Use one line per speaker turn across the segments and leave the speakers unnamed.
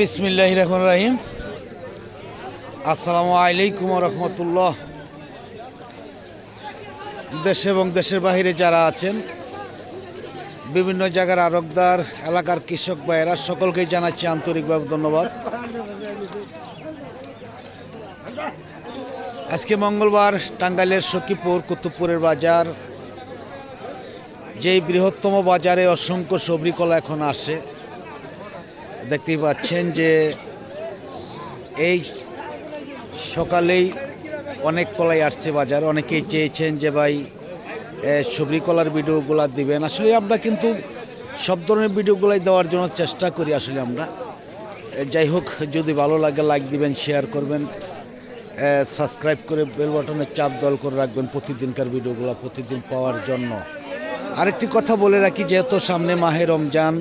বিসমিল্লাহ রহমান রাহিম। আসসালামু আলাইকুম রহমতুল্লাহ। দেশে এবং দেশের বাইরে যারা আছেন, বিভিন্ন জায়গার আরবদার এলাকার কৃষক ভাইয়েরা, সকলকেই জানাচ্ছি আন্তরিকভাবে ধন্যবাদ। আজকে মঙ্গলবার টাঙ্গাইলের সখীপুর, কুতুবপুরের বাজার, যেই বৃহত্তম বাজারে অসংখ্য সবরি কলা এখন আসে। দেখতেই পাচ্ছেন যে এই সকালেই অনেক কলাই আসছে বাজার। অনেকেই চেয়েছেন যে ভাই সবরি কলার ভিডিওগুলো দিবেন। আসলে আমরা কিন্তু সব ধরনের ভিডিওগুলাই দেওয়ার জন্য চেষ্টা করি আসলে আমরা। যাই হোক, যদি ভালো লাগে লাইক দিবেন শেয়ার করবেন। সাবস্ক্রাইব করে বেল বাটনে চাপ দল করে রাখবেন প্রতিদিনকার ভিডিওগুলো, প্রতিদিন পাওয়ার জন্য। আরেকটি কথা বলে রাখি, যেহেতু সামনে মাহে রমজান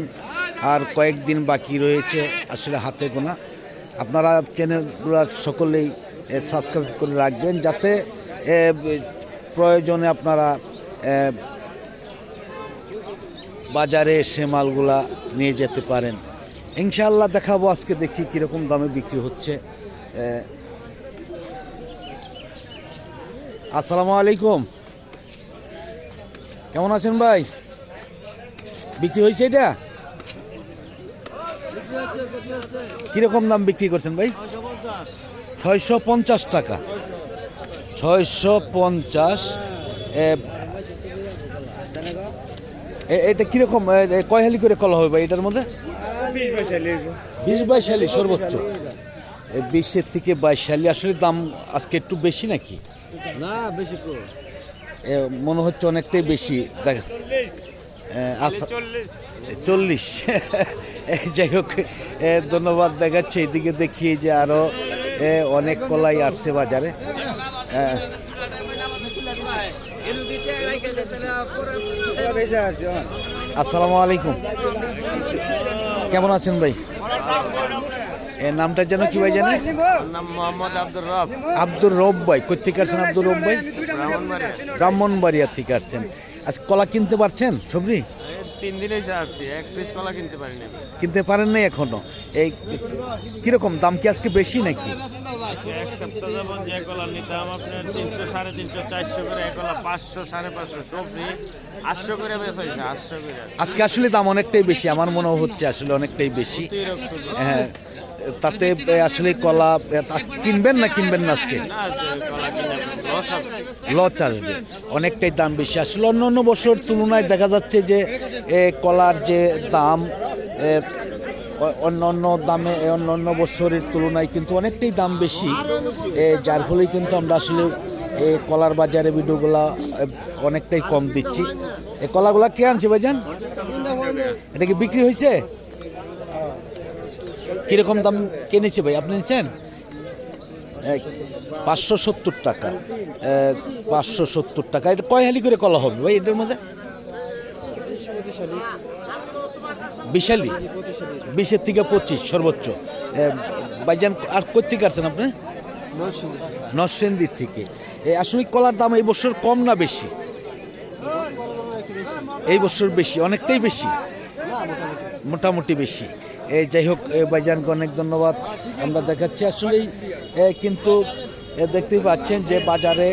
আর কয়েকদিন বাকি রয়েছে আসলে হাতে গোনা। আপনারা চ্যানেলগুলো সকলেই সাবস্ক্রাইব করে রাখবেন যাতে প্রয়োজনে আপনারা বাজারে এসে মালগুলা নিয়ে যেতে পারেন। ইনশাআল্লাহ দেখাবো আজকে দেখি কীরকম দামে বিক্রি হচ্ছে। আসসালামু আলাইকুম। কেমন আছেন ভাই? বিক্রি হয়েছে এটা? কীরকম দাম বিক্রি করছেন ভাই? ছয়শো পঞ্চাশ টাকা। ছয়শো পঞ্চাশ এটা কীরকম কয় হালি করে কলা হবে ভাই এটার মধ্যে? বিশ বাইশ হালি। সর্বোচ্চ। বিশের থেকে বাইশ হালি আসলে দাম আজকে একটু বেশি নাকি?
না বেশি
মনে হচ্ছে অনেকটাই বেশি। দেখ আচ্ছা। চল্লিশ। যাই হোক ধন্যবাদ দেখাচ্ছে। এদিকে দেখি যে আরও এ, অনেক কলাই আসছে বাজারে। আসসালামু আলাইকুম। কেমন আছেন ভাই? এ নামটা যেন কি ভাই জানেন?
নাম মোহাম্মদ আব্দুর রফ
আব্দুর রব ভাই কোথেকে আসছেন আব্দুর রব ভাই?
ব্রাহ্মণবাড়িয়া
থেকে আসছেন। আজ কলা কিনতে পারছেন সবজি?
তিন দিনে এসে আসছি এক পিস কলা কিনতে পারিনি
কিনতে পারেন নাই এখনও? এই কীরকম দাম কি আজকে বেশি নাকি?
এক সপ্তাহ যাবত যে কলা নিতাম আপনার তিনশো সাড়ে তিনশো চারশো করে এক কলা পাঁচশো সাড়ে পাঁচশো সবজি আটশো করে বেচাইছে আটশো করে।
আজকে আসলে দাম অনেকটাই বেশি আমার মনে হচ্ছে আসলে অনেকটাই বেশি। হ্যাঁ তাতে আসলে কলা কিনবেন না কিনবেন না আজকে?
লস
আসবে অনেকটাই দাম বেশি। আসলে অন্য অন্য বছর তুলনায় দেখা যাচ্ছে যে কলার যে দাম অন্য অন্য দামে অন্য অন্য বছরের তুলনায় কিন্তু অনেকটাই দাম বেশি। যার ফলেই কিন্তু আমরা আসলে এই কলার বাজারে ভিডিওগুলা অনেকটাই কম দিচ্ছি। এই কলাগুলা কে আনছে ভাইজান? এটা কি বিক্রি হয়েছে? কীরকম দাম কিনেছে ভাই? আপনি নিচ্ছেন? পাঁচশো সত্তর টাকা। পাঁচশো সত্তর টাকা। এটা কয় হালি করে কলা হবে ভাই এটার মধ্যে? বিশালি? বিশের থেকে পঁচিশ সর্বোচ্চ। এ, ভাইজান আর কোথেকে আসছেন আপনি? নরসেন্দির থেকে। আসলে কলার দাম এই বছর কম না বেশি? এই বছর বেশি অনেকটাই বেশি? মোটামুটি বেশি। এই যাই হোক এ, ভাইজানকে অনেক ধন্যবাদ। আমরা দেখাচ্ছি। আসলেই কিন্তু দেখতেই পাচ্ছেন যে বাজারে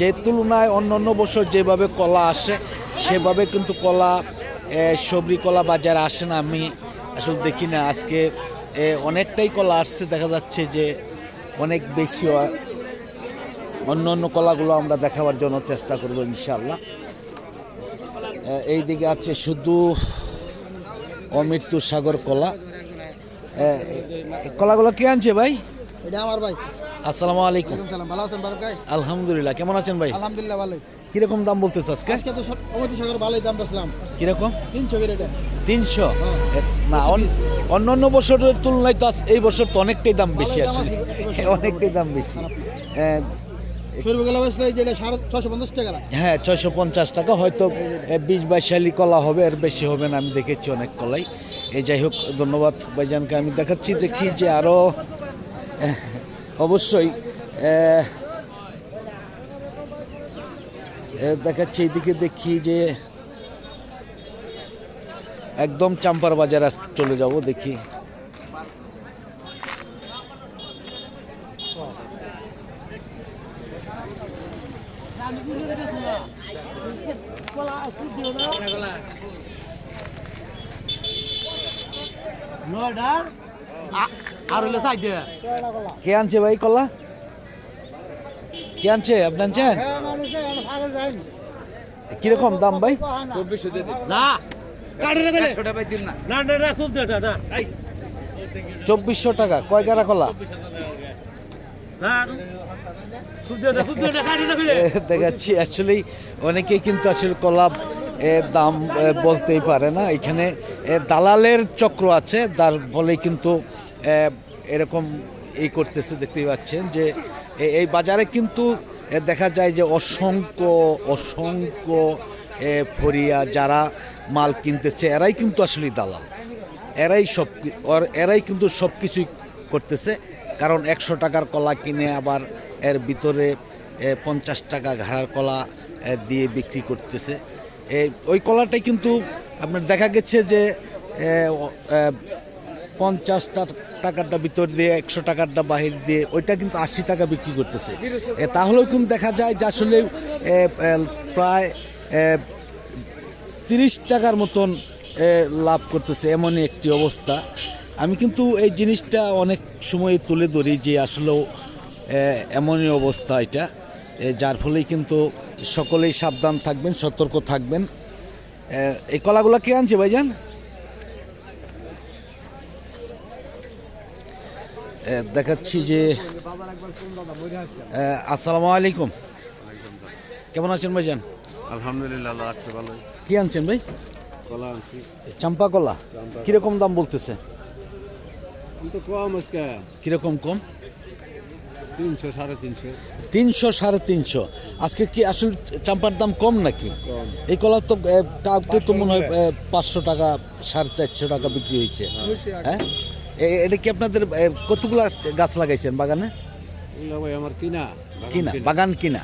যে তুলনায় অন্য অন্য বছর যেভাবে কলা আসে, সেভাবে কিন্তু কলা সবরি কলা বাজারে আসে না। আমি আসলে দেখি না। আজকে অনেকটাই কলা আসছে। দেখা যাচ্ছে যে অনেক বেশি। অন্য অন্য কলাগুলো আমরা দেখাবার জন্য চেষ্টা করব ইনশাল্লাহ এই দিকে আছে শুধু অমৃত্যু সাগর কলা কলাগুলো কে আনছে ভাই?
এটা আমার ভাই।
আসসালামু আলাইকুম।
সালাম। ভালো আছেন বারক ভাই?
আলহামদুলিল্লাহ কেমন আছেন ভাই?
আলহামদুলিল্লাহ ভালোই।
কীরকম দাম বলতেছে আজকে?
আজকে তো অমৃত সাগর ভালোই দাম বেচলাম
কীরকম?
তিনশো এটা।
তিনশো? না অন- অন্য অন্য বছরের তুলনায় তো আজ- এই বছর তো অনেকটাই দাম বেশি আসলে।
আছে,
অনেকটাই দাম বেশি।
টাকা।
হ্যাঁ ছয়শো পঞ্চাশ টাকা। হয়তো বিশ বাইশ শালি কলা হবে আর বেশি হবে না আমি দেখেছি অনেক কলাই। এই যাই হোক ধন্যবাদ ভাইজানকে। আমি দেখাচ্ছি দেখি যে আরও অবশ্যই দেখাচ্ছে এইদিকে দেখি যে একদম চাম্পার বাজার চলে যাব দেখি।
আর হইলে চাই দে
কে আনছে ভাই কলা? কে আনছে? আপনি আনছেন? কীরকম দাম ভাই?
না। না গেলে। না না না খুব দে না এই
চব্বিশশো টাকা কয় গারা কলা দেখাচ্ছি অ্যাকচুয়ালি অনেকেই কিন্তু আসলে কলা দাম বলতেই পারে না। এখানে দালালের চক্র আছে, তার ফলে কিন্তু এরকম এই করতেছে, দেখতেই পাচ্ছেন যে এই বাজারে কিন্তু দেখা যায় যে অসংখ্য অসংখ্য ফরিয়া যারা মাল কিনতেছে, এরাই কিন্তু আসলে দালাল। এরাই সব এরাই কিন্তু সব কিছুই করতেছে। কারণ একশো টাকার কলা কিনে আবার এর ভিতরে পঞ্চাশ টাকা ঘাড়ার কলা দিয়ে বিক্রি করতেছে। ওই কলাটাই কিন্তু আপনার দেখা গেছে যে পঞ্চাশটা টাকারটা ভিতর দিয়ে, একশো টাকারটা বাহির দিয়ে, ওইটা কিন্তু আশি টাকা বিক্রি করতেছে। তাহলেও কিন্তু দেখা যায় যে আসলে প্রায় তিরিশ টাকার মতন লাভ করতেছে এমনই একটি অবস্থা। আমি কিন্তু এই জিনিসটা অনেক সময় তুলে ধরি যে আসলেও এমনই অবস্থা এটা। যার ফলেই কিন্তু সকলেই সাবধান থাকবেন সতর্ক থাকবেন। এই কলাগুলো কে আনছে ভাইজান? দেখাচ্ছি যে আসসালামু আলাইকুম। কেমন আছেন ভাইজান?
আলহামদুলিল্লাহ ভালো
কি আনছেন ভাই?
কলা আনছি।
চাম্পা কলা? কীরকম দাম বলতেছে?
কিন্তু কম আজকে।
কীরকম কম?
তিনশো সাড়ে তিনশো।
তিনশো সাড়ে তিনশো। আজকে কি আসলে চাম্পার দাম কম নাকি? এই কলা তো কাউকে তো মনে হয় পাঁচশো টাকা। সাড়ে চারশো টাকা বিক্রি হয়েছে। হ্যাঁ। এ- এটা কি আপনাদের কতগুলা গাছ লাগাইছেন বাগানে?
আমার কিনা।
কিনা বাগান কিনা।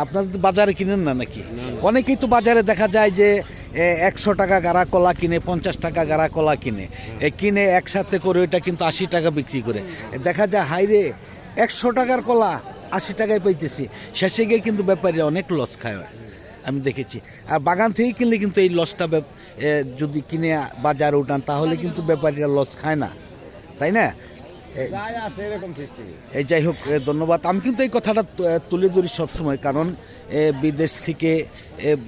আপনারা তো বাজারে কিনেন না নাকি? অনেকেই তো বাজারে দেখা যায় যে একশো টাকা গাড়া কলা কিনে পঞ্চাশ টাকা গাড়া কলা কিনে। কিনে একসাথে করে ওইটা কিন্তু আশি টাকা বিক্রি করে। দেখা যায় হাইরে একশো টাকার কলা আশি টাকায় পাইতেছি। শেষে গিয়ে কিন্তু ব্যাপারীরা অনেক লস খায়। আমি দেখেছি। আর বাগান থেকে কিনলে কিন্তু এই লসটা যদি কিনে বাজারে উঠান তাহলে কিন্তু ব্যাপারীরা লস খায় না। তাই না? এই যাই হোক ধন্যবাদ। আমি কিন্তু এই কথাটা তুলে ধরি সবসময় কারণ বিদেশ থেকে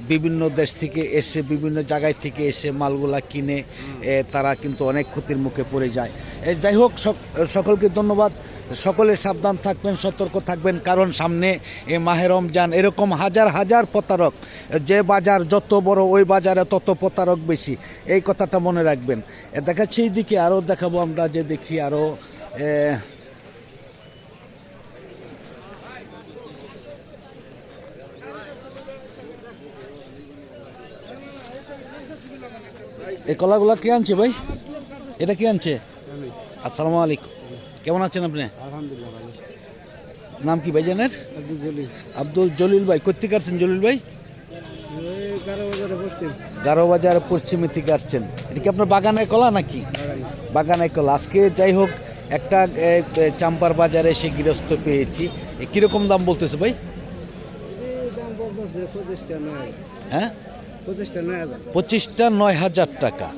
বিভিন্ন দেশ থেকে এসে বিভিন্ন জায়গায় থেকে এসে মালগুলা কিনে তারা কিন্তু অনেক ক্ষতির মুখে পড়ে যায়। যাই হোক সক- সকলকে ধন্যবাদ। সকলে সাবধান থাকবেন সতর্ক থাকবেন কারণ সামনে এ মাহে রমজান। এরকম হাজার হাজার প্রতারক যে বাজার যত বড় ওই বাজারে তত প্রতারক বেশি। এই কথাটা মনে রাখবেন। দেখাচ্ছি এই দিকে আরও দেখাবো আমরা যে দেখি আরও এ, এই কলাগুলা কে আনছে ভাই? এটা কে আনছে? আসসালামু আলাইকুম। কেমন আছেন আপনি? নাম কি ভাইজানের আব্দুল জলিল। ভাই কোথেকে আসছেন জলিল ভাই? গারো বাজার পশ্চিমে থেকে আসছেন। এটা কি আপনার বাগানে কলা নাকি? বাগানের। কলা। আজকে যাই হোক একটা চাম্পার বাজারে এসে গৃহস্থ পেয়েছি। কীরকম দাম বলতেছে ভাই? হ্যাঁ? পঁচিশটা নয় হাজার। টাকা।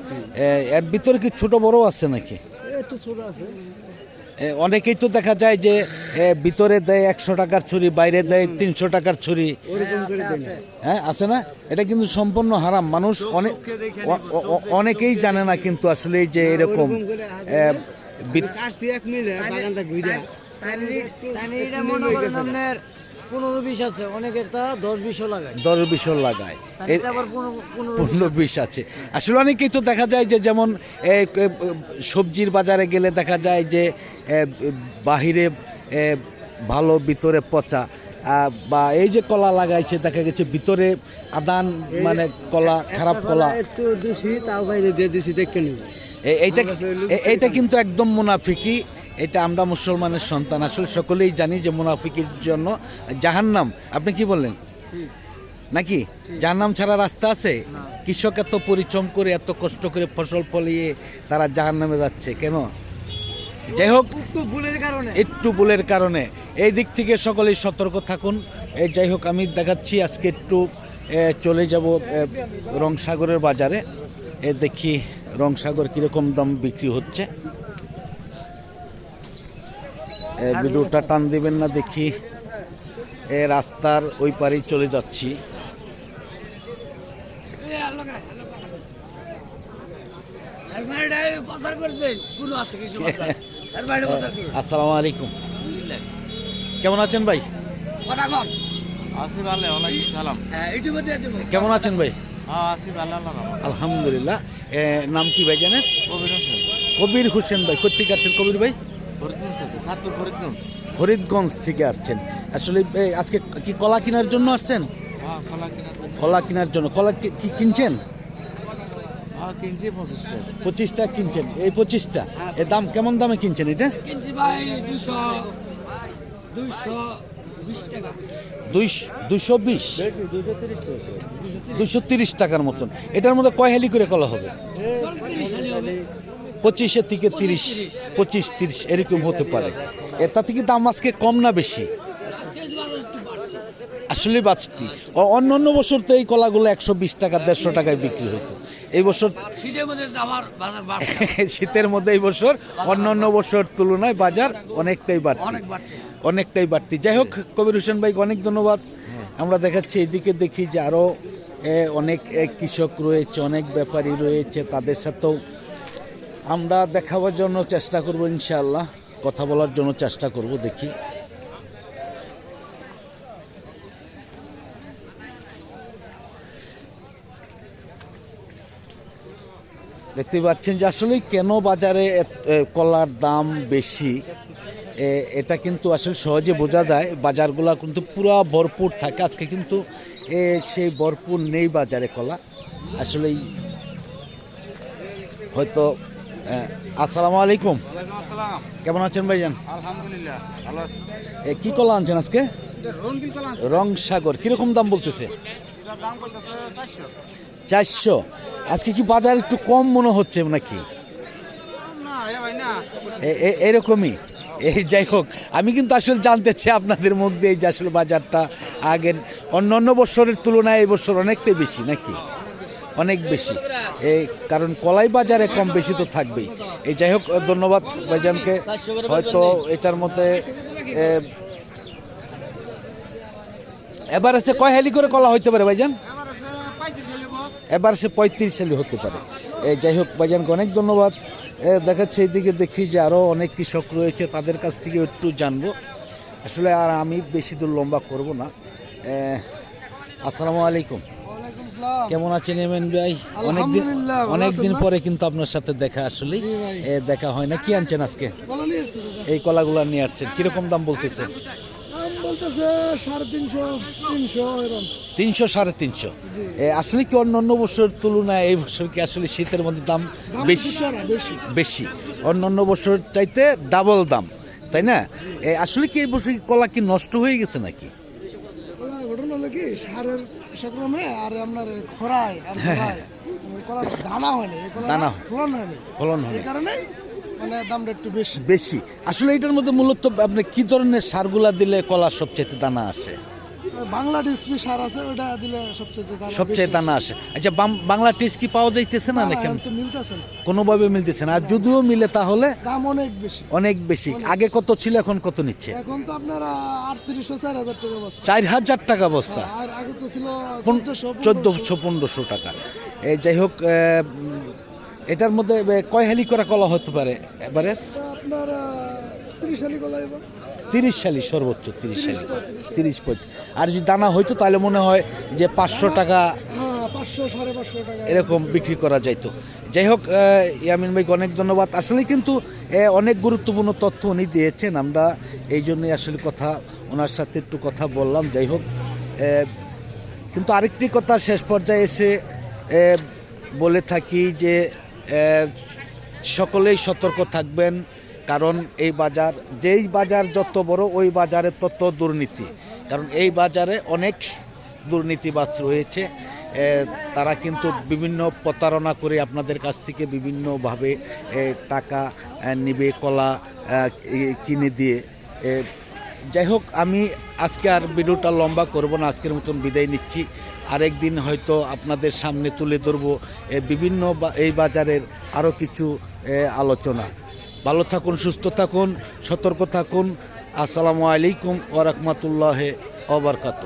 এর ভিতরে কি ছোট বড় আছে নাকি? এ, অনেকেই তো দেখা যায় যে ভিতরে দেয় একশো টাকার ছুরি বাইরে দেয় তিনশো টাকার ছুরি। হ্যাঁ আছে না? এটা কিন্তু সম্পূর্ণ হারাম। মানুষ অনেক অনেকেই জানে না কিন্তু আসলে যে এরকম এ, বি-
পনেরো বিশ আছে অনেকের তা দশ বিশও লাগায়।
দর বিশর লাগায়
আবার পনেরো
বিশ আছে। আসলে অনেকেই তো দেখা যায় যে যেমন সবজির বাজারে গেলে দেখা যায় যে বাহিরে ভালো ভিতরে পচা বা এই যে কলা লাগাইছে দেখা গেছে ভিতরে আদান মানে কলা খারাপ কলা
একটু দোষী তাও বাইরে দিয়ে দিছি দেখে নিব।
এইটা এইটা কিন্তু একদম মুনাফিকি। এটা আমরা মুসলমানের সন্তান। আসলে সকলেই জানি যে মুনাফিকের জন্য জাহান্নাম। আপনি কি বললেন? নাকি? জাহান্নাম ছাড়া রাস্তা আছে? কৃষক এত পরিশ্রম করে এত কষ্ট করে ফসল ফলিয়ে তারা জাহান্নামে যাচ্ছে কেন? যাই হোক
একটু ভুলের কারণে।
একটু ভুলের কারণে। এই দিক থেকে সকলেই সতর্ক থাকুন। এই যাই হোক আমি দেখাচ্ছি আজকে একটু চলে যাব রংসাগরের বাজারে। এ দেখি রংসাগর কীরকম দাম বিক্রি হচ্ছে। ভিডিওটা টান দিবেন না দেখি এ রাস্তার ওই পারেই চলে যাচ্ছি। আসসালামু আলাইকুম। কেমন আছেন ভাই? কেমন আছেন ভাই? আলহামদুলিল্লাহ। নাম কি ভাই জানেন?
কবির হোসেন।
কবির হোসেন ভাই কোথেকে আসছেন কবির ভাই?
ফরিদগঞ্জ? থেকে
আসছেন। আসলে আজকে কি কলা কেনার জন্য আসছেন?
হ্যাঁ কলা কিনা
কলা কেনার জন্য। কলা কি কিনছেন?
হ্যাঁ পঁচিশ টাকা
পঁচিশটা কিনছেন। এই পঁচিশটা এর দাম কেমন দামে কিনছেন এটা?
দুশো বিশ
দুশো তিরিশ টাকার মতন। এটার মধ্যে কয় হেলি করে কলা হবে?
তিরিশ হালি হবে।
পঁচিশে থেকে তিরিশ পঁচিশ তিরিশ। এরকম হতে পারে। এটা থেকে দাম আজকে কম না বেশি? আসলে বাঁচতি অন্য অন্য বছর তো এই কলাগুলো একশো বিশ টাকা দেড়শো টাকায় বিক্রি হতো। এই বছর
শীতের মধ্যে
এই বছর অন্য অন্য বছর তুলনায় বাজার অনেকটাই বাড়তি অনেকটাই বাড়তি যাই হোক কবির হোসেন ভাইকে অনেক ধন্যবাদ। আমরা দেখাচ্ছি এদিকে দেখি যে আরও অনেক কৃষক রয়েছে অনেক ব্যাপারী রয়েছে তাদের সাথেও আমরা দেখাবার জন্য চেষ্টা করব ইনশাআল্লাহ কথা বলার জন্য চেষ্টা করব দেখি। দেখতে পাচ্ছেন যে আসলে কেন বাজারে কলার দাম বেশি? এটা কিন্তু আসলে সহজে বোঝা যায়। বাজারগুলো কিন্তু পুরা ভরপুর থাকে। আজকে কিন্তু এ, সেই ভরপুর নেই বাজারে কলা। আসলেই হয়তো আসসালামু আলাইকুম। কেমন আছেন ভাইজান?
আলহামদুলিল্লাহ ভালো আছি।
কি কলা আনছেন আজকে? রং সাগর কীরকম দাম বলতেছে?
চারশো।
আজকে কি বাজার একটু কম মনে হচ্ছে নাকি? এরকমই। এই যাই হোক আমি কিন্তু আসলে জানতে চাই আপনাদের মধ্যে এই যে আসলে বাজারটা আগের অন্য অন্য বছরের তুলনায় এই বছর অনেকটাই বেশি নাকি? অনেক বেশি। এই কারণ কলাই বাজারে কম বেশি তো থাকবেই। এই যাই হোক, ধন্যবাদ ভাইজানকে। হয়তো এটার মধ্যে আছে কয় হেলি করে কলা হইতে পারে ভাইজান?
হলে
এবার সে পঁয়ত্রিশ সালে হতে পারে। এই যাই হোক, ভাইজানকে অনেক ধন্যবাদ। দেখাচ্ছে এইদিকে দেখি যে আরও অনেক কৃষক রয়েছে, তাদের কাছ থেকে একটু জানব। আসলে আর আমি বেশি দূর লম্বা করব না। আসসালামু আলাইকুম। কেমন আছেন এমএন ভাই? অনেকদিন অনেকদিন পরে কিন্তু আপনার সাথে দেখা আসলে দেখা হয় না। কি আনছেন আজকে? এই কলাগুলো নিয়ে আসছেন। কীরকম দাম বলতেছে?
দাম বলতেছে সাড়ে তিনশো
সাড়ে তিনশো। আসলে কি অন্য অন্য বছর তুলনায় এই বছর কি আসলে শীতের মধ্যে দাম বেশি
বেশি।
বেশি? অন্য অন্য বছর চাইতে ডাবল দাম তাই না? আসলে কি এই বছর কলা কি নষ্ট হয়ে গেছে নাকি?
ঘটনা হলো কি সারের সংক্রমে আর আপনার খরায় আর খরায় কলা দানা হয়নি
দানা।
ফলন হয়নি।
ফলন হয়
এই কারণেই মানে দামটা একটু বেশি।
বেশি। আসলে এটার মধ্যে মূলত আপনি কি ধরনের সারগুলা দিলে কলা সবচেয়ে দানা আসে?
বাংলা ডিসপি সার আছে? ওটা দিলে সবচেয়ে
সবচেয়ে দানা আসে। আচ্ছা বাংলা টেস্ট কি পাওয়া যাইতেছে না না কেমন
তো মিলতেছে।
কোনোভাবে মিলতেছে না। আর যদিও মিলে তাহলে
দাম অনেক বেশি।
অনেক বেশি। আগে কত ছিল এখন কত নিচ্ছে?
এখন তো আপনার আটত্রিশশো চার হাজার টাকা বস্তা।
চার হাজার টাকা বস্তা।
আর আগে তো ছিল চোদ্দশো
পনেরোশো। টাকা। এই যাই হোক এটার মধ্যে কয় হেলি করা কলা হতে পারে এবারে
আপনার তিরিশ হালি কলা এবার
তিরিশ সালি সর্বোচ্চ তিরিশ সালি তিরিশ পঁয়ত্রিশ। আর যদি দানা হইতো তাহলে মনে হয় যে পাঁচশো টাকা
হ্যাঁ
এরকম বিক্রি করা যাইতো। যাই হোক ইয়ামিন ভাইকে অনেক ধন্যবাদ। আসলে কিন্তু অনেক গুরুত্বপূর্ণ তথ্য উনি দিয়েছেন। আমরা এই জন্যই আসলে কথা ওনার সাথে একটু কথা বললাম। যাই হোক কিন্তু আরেকটি কথা শেষ পর্যায়ে এসে বলে থাকি যে সকলেই সতর্ক থাকবেন। কারণ এই বাজার, যেই বাজার যত বড়, ওই বাজারে তত দুর্নীতি। কারণ এই বাজারে অনেক দুর্নীতিবাজ রয়েছে। তারা কিন্তু বিভিন্ন প্রতারণা করে আপনাদের কাছ থেকে বিভিন্নভাবে টাকা নিবে, কলা কিনে দিয়ে। যাই হোক, আমি আজকে আর ভিডিওটা লম্বা করব না, আজকের মতন বিদায় নিচ্ছি। আরেকদিন হয়তো আপনাদের সামনে তুলে ধরব বিভিন্ন এই বাজারের আরও কিছু আলোচনা। ভালো থাকুন সুস্থ থাকুন সতর্ক থাকুন। আসসালামু আলাইকুম ওরহমতুল্লাহ অবরকাত